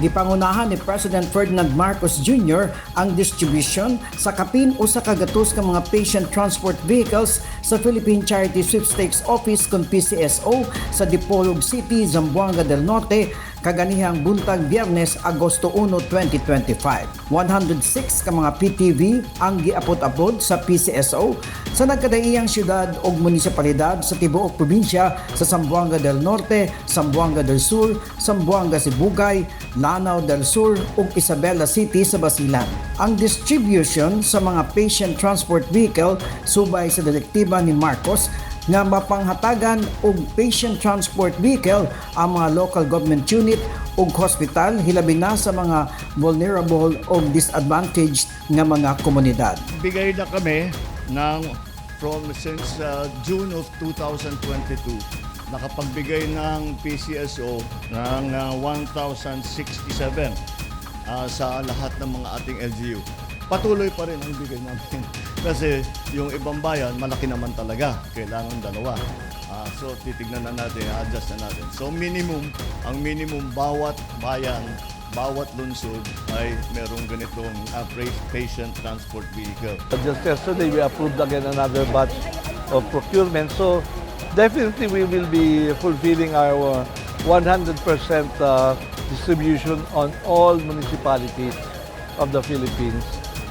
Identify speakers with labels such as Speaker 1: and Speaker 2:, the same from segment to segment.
Speaker 1: Gipangunahan ni President Ferdinand Marcos Jr. ang distribution sa kapin o sa kagatos ng mga patient transport vehicles sa Philippine Charity Sweepstakes Office kung PCSO sa Dipolog City, Zamboanga del Norte kaganihang buntag Biyernes, Agosto 1, 2025. 106 ka mga PTV ang giapot-apod sa PCSO sa nagkadaiyang syudad o munisipalidad sa tibuok probinsya sa Zamboanga del Norte, Zamboanga del Sur, Zamboanga Sibugay, Lanao del Sur ug Isabela City sa Basilan. Ang distribution sa mga patient transport vehicle subay sa direktiba ni Marcos nga mapanghatagan og patient transport vehicle ang mga local government unit ug hospital hilabi na sa mga vulnerable o disadvantaged nga mga komunidad.
Speaker 2: bigay na kami ng from since uh, June of 2022 nakapagbigay ng PCSO ng uh, 1,067 uh, sa lahat ng mga ating LGU. Patuloy pa rin ang bigay namin kasi yung ibang bayan malaki naman talaga, kailangan dalawa. Ah, so titignan na natin, adjust na natin. So minimum, ang minimum bawat bayan bawat lungsod ay merong ganitong uh, patient transport vehicle.
Speaker 3: Just yesterday, we approved again another batch of procurement. So definitely we will be fulfilling our 100% uh, distribution on all municipalities of the Philippines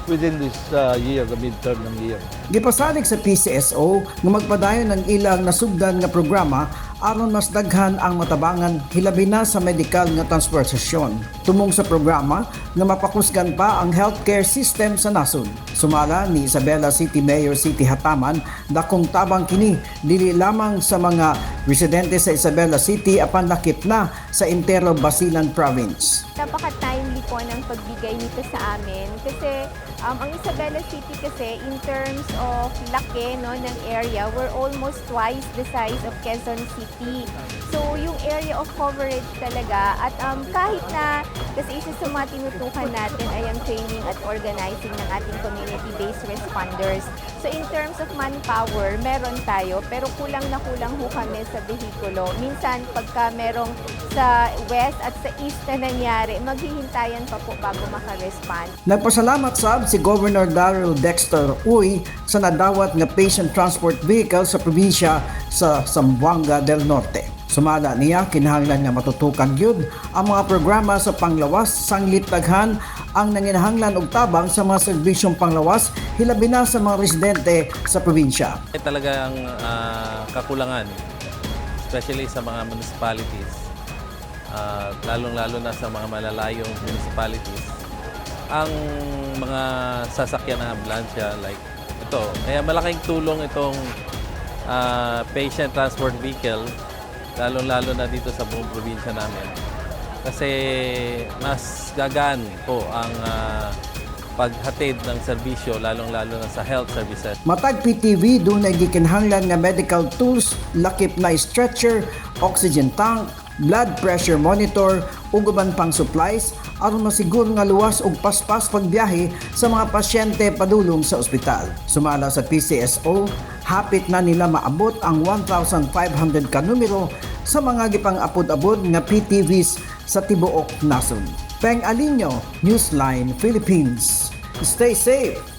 Speaker 3: within this uh, year, the midterm ng year.
Speaker 1: Gipasalig sa PCSO nga magpadayon ng ilang nasugdan nga programa aron mas daghan ang matabangan hilabi na sa medikal nga transportasyon. Tumong sa programa nga mapakusgan pa ang healthcare system sa nasod. Sumala ni Isabela City Mayor City Hataman dakong tabang kini dili lamang sa mga residente sa Isabela City apan lakip na sa Intero Basilan Province.
Speaker 4: napaka-timely po ng pagbigay nito sa amin kasi um, ang Isabela City kasi in terms of laki no, ng area, we're almost twice the size of Quezon City. So yung area of coverage talaga at um, kahit na kasi isa sa mga tinutukan natin ay ang training at organizing ng ating community-based responders. So in terms of manpower, meron tayo pero kulang na kulang ho kami sa behikulo. Minsan pagka merong sa west at sa east na nangyari, maghihintayan pa po bago makarespond.
Speaker 1: Nagpasalamat sab si Governor Daryl Dexter Uy sa nadawat nga patient transport vehicle sa probinsya sa Zamboanga del Norte. Sumala niya kinahanglan nga matutukan gyud ang mga programa sa panglawas sanglit daghan ang nanginahanglan og tabang sa mga serbisyong panglawas hilabi na sa mga residente sa probinsya.
Speaker 5: May talagang ah, kakulangan, especially sa mga municipalities, ah, lalong-lalo na sa mga malalayong municipalities, ang mga sasakyan ng ambulansya like ito. Kaya malaking tulong itong ah, patient transport vehicle, lalong-lalo na dito sa buong probinsya namin. Kasi mas gagaan po ang ah, paghatid ng serbisyo, lalong-lalo na sa health services.
Speaker 1: Matag PTV dunay gikinahanglan nga medical tools, lakip na stretcher, oxygen tank, blood pressure monitor ug uban pang supplies aron masiguro nga luwas ug paspas pagbiyahe sa mga pasyente padulong sa ospital. Sumala sa PCSO, hapit na nila maabot ang 1,500 ka numero sa mga gipang-apod-abod nga PTVs sa tibuok nasod. Peng Alinyo, Newsline Philippines. Stay safe!